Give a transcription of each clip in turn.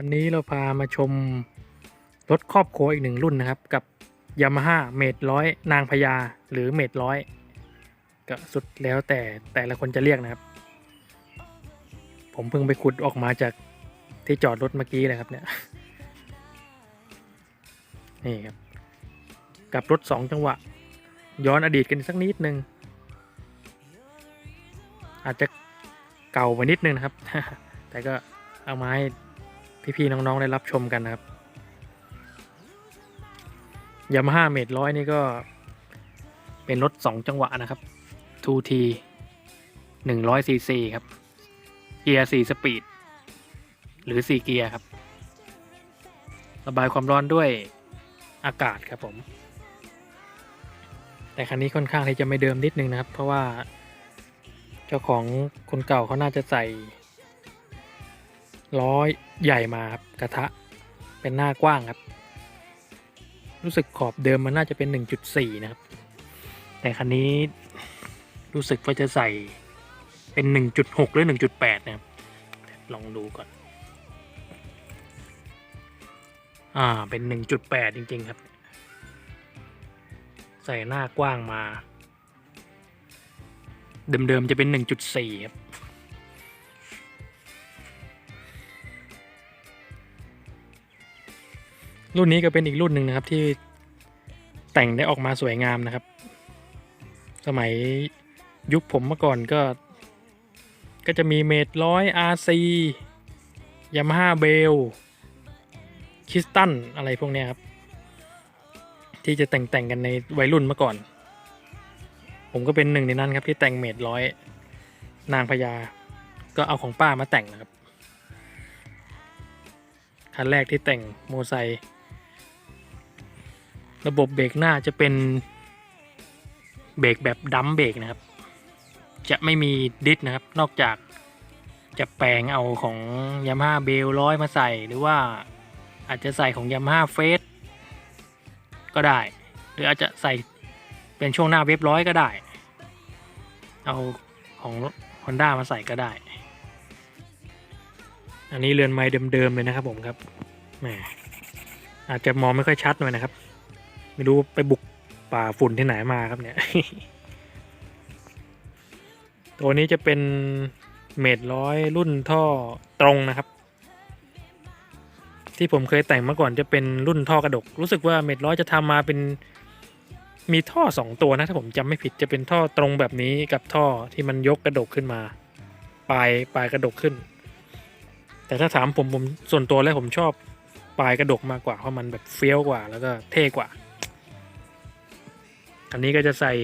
วันนี้เราพามาชมรถครอบครัวอีกหนึ่งรุ่นนะครับ กับยามาฮ่าเมดร้อยนางพญาหรือเมดร้อยก็สุดแล้วแต่แต่ละคนจะเรียกนะครับ ผมเพิ่งไปขุดออกมาจากที่จอดรถเมื่อกี้เลยครับเนี่ยนี่ครับ กับรถสองจังหวะ ย้อนอดีตกันสักนิดนึง อาจจะเก่าไปนิดนึงนะครับ แต่ก็เอามาให้ พี่ๆน้องๆได้รับชมกันนะครับยามาฮ่าเมดร้อยนี่ก็เป็นรถสองจังหวะนะครับ 2T 100 cc ครับ เกียร์ 4 สปีด หรือ 4 เกียร์ครับ ระบายความร้อนด้วยอากาศครับผม แต่คันนี้ค่อนข้างที่จะไม่เดิมนิดนึงนะครับ เพราะว่าเจ้าของคนเก่าเขาน่าจะใส่ ล้อใหญ่มาครับกระทะเป็นหน้ากว้างครับ รู้สึกขอบเดิมมันน่าจะเป็น 1.4 นะครับ แต่คันนี้รู้สึกว่าจะใส่เป็น 1.6 หรือ 1.8 นะครับ ลองดูก่อน อ่าเป็น 1.8 จริง ๆ ครับ ใส่หน้ากว้างมา เดิม ๆ จะเป็น 1.4 ครับ รุ่นนี้ก็เป็นอีกรุ่นหนึ่งนะครับที่แต่งได้ออกมาสวยงามนะครับ สมัยยุคผมเมื่อก่อนก็ ก็จะมีเมดร้อยอาร์ซียามาฮ่าเบลคิสตันอะไรพวกนี้ครับ ที่จะแต่งแต่งกันในวัยรุ่นเมื่อก่อน ผมก็เป็นหนึ่งในนั้นครับที่แต่งเมดร้อยนางพญาก็เอาของป้ามาแต่งนะครับ คันแรกที่แต่งโมไซค์ ระบบเบรกหน้าจะเป็นเบรกแบบดัมเบรกนะครับ จะไม่มีดิสนะครับ นอกจากจะแปลงเอาของยามาฮ่าเบลร้อยมาใส่หรือว่าอาจจะใส่ของยามาฮ่าเฟสก็ได้ หรืออาจจะใส่เป็นช่วงหน้าเว็บร้อยก็ได้ เอาของฮอนด้ามาใส่ก็ได้ อันนี้เรือนไม้เดิมๆเลยนะครับผมครับแหมอาจจะมองไม่ค่อยชัดหน่อยนะครับ ไม่รู้ไปบุกป่าฝุ่นที่ไหนมาครับเนี่ย ตัวนี้จะเป็นเมดร้อยรุ่นท่อตรงนะครับ ที่ผมเคยแต่งมาก่อนจะเป็นรุ่นท่อกระดก รู้สึกว่าเมดร้อยจะทำมาเป็นมีท่อสองตัวนะถ้าผมจำไม่ผิดจะเป็นท่อตรงแบบนี้กับท่อที่มันยกกระดกขึ้นมา ปลายปลายกระดกขึ้น แต่ถ้าถามผมผมส่วนตัวแล้วผมชอบปลายกระดกมากกว่าเพราะมันแบบเฟี้ยวกว่าแล้วก็เท่กว่า อันนี้ก็จะใส่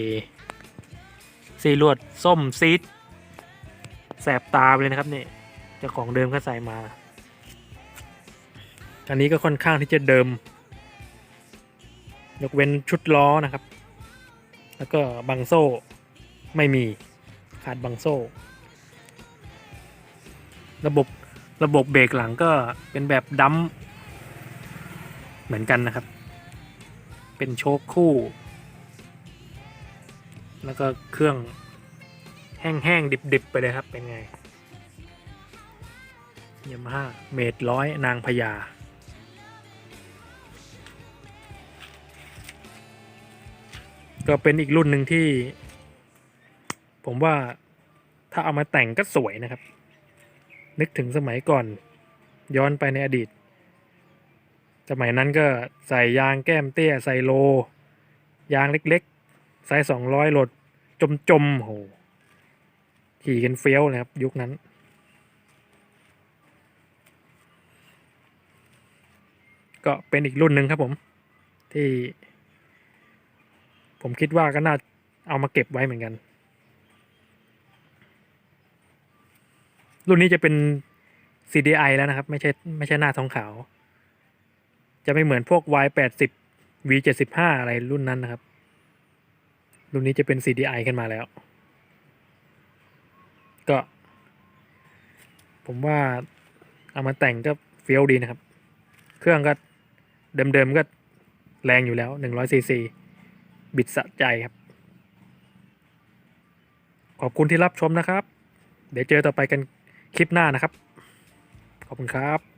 สีลวดส้มซีดแสบตาเลยนะครับนี่เจ้าของเดิมก็ใส่มา อันนี้ก็ค่อนข้างที่จะเดิม ยกเว้นชุดล้อนะครับ แล้วก็บังโซ่ไม่มีขาดบังโซ่ ระบบระบบเบรกหลังก็เป็นแบบดัมเหมือนกันนะครับ เป็นโชคคู่ แล้วก็เครื่องแห้งๆดิบๆไปเลยครับเป็นไงยามาฮ่าเมดร้อยนางพญาก็เป็นอีกรุ่นหนึ่งที่ ผมว่าถ้าเอามาแต่งก็สวยนะครับ นึกถึงสมัยก่อนย้อนไปในอดีต สมัยนั้นก็ใส่ยางแก้มเตี้ย ใส่โล ยางเล็ก ไซส์สองร้อยโหลดจมจมๆโหขี่กันเฟี้ยวเลยครับ ยุคนั้น ก็เป็นอีกรุ่นหนึ่งครับผม ที่ ผมคิดว่าก็น่าเอามาเก็บไว้เหมือนกัน รุ่นนี้จะเป็น CDI แล้วนะครับ ไม่ใช่ไม่ใช่หน้าทองขาว จะไม่เหมือนพวก Y80 V75 อะไรรุ่นนั้นนะครับ รุ่นนี้จะเป็น CDI ขึ้นมาแล้ว ก็ ผมว่าเอามาแต่งก็เฟี้ยวดีนะครับ เครื่องก็เดิมๆก็แรงอยู่แล้ว 100ซีซีบิดสะใจครับ ขอบคุณที่รับชมนะครับ เดี๋ยวเจอต่อไปกันคลิปหน้านะครับ ขอบคุณครับ